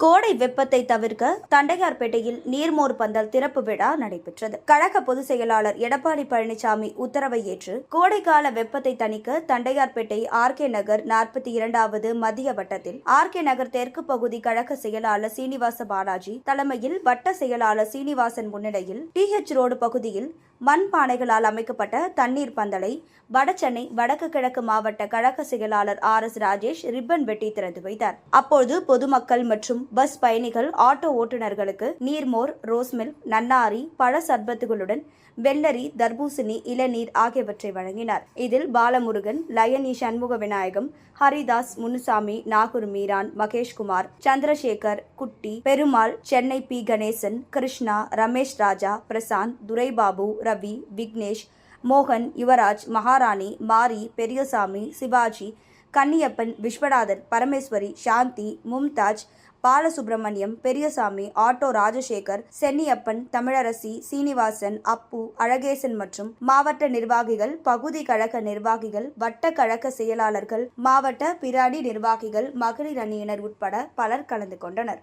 கோடை வெப்பத்தை தவிர்க்க தண்டையார்பேட்டையில் நீர்மோர் பந்தல் திறப்பு விழா நடைபெற்றது. கழக பொதுச் செயலாளர் எடப்பாடி பழனிசாமி உத்தரவை ஏற்று கோடைக்கால வெப்பத்தை தணிக்க தண்டையார்பேட்டை ஆர்கே நகர் நாற்பத்தி இரண்டாவது மத்திய வட்டத்தில் ஆர்கே நகர் தெற்கு பகுதி கழக செயலாளர் சீனிவாச பாலாஜி தலைமையில் வட்ட செயலாளர் சீனிவாசன் முன்னிலையில் டிஹெச் ரோடு பகுதியில் மண் பானைகளால் அமைக்கப்பட்ட தண்ணீர் பந்தலை வடசென்னை வடக்கு கிழக்கு மாவட்ட கழக செயலாளர் ஆர் எஸ் ராஜேஷ் ரிப்பன் வெட்டி திறந்து வைத்தார். அப்போது பொதுமக்கள் மற்றும் பஸ் பயணிகள் ஆட்டோ ஓட்டுநர்களுக்கு நீர்மோர் ரோஸ்மில் நன்னாரி பழ சர்பத்துகளுடன் வெள்ளரி தர்பூசணி இளநீர் ஆகியவற்றை வழங்கினார். இதில் பாலமுருகன் லயனி சண்முக விநாயகம் ஹரிதாஸ் முனுசாமி நாகூர் மீரான் மகேஷ்குமார் சந்திரசேகர் குட்டி பெருமாள் சென்னை பி. கணேசன் கிருஷ்ணா ரமேஷ் ராஜா பிரசாந்த் துரைபாபு ரவி விக்னேஷ் மோகன் யுவராஜ் மகாராணி மாரி பெரியசாமி சிவாஜி கன்னியப்பன் விஸ்வநாதன் பரமேஸ்வரி சாந்தி மும்தாஜ் பாலசுப்ரமணியம் பெரியசாமி ஆட்டோ ராஜசேகர் சென்னியப்பன் தமிழரசி சீனிவாசன் அப்பு அழகேசன் மற்றும் மாவட்ட நிர்வாகிகள் பகுதி கழக நிர்வாகிகள் வட்ட கழக செயலாளர்கள் மாவட்ட பிராடி நிர்வாகிகள் மகளிர் அணியினர் உட்பட பலர் கலந்து கொண்டனர்.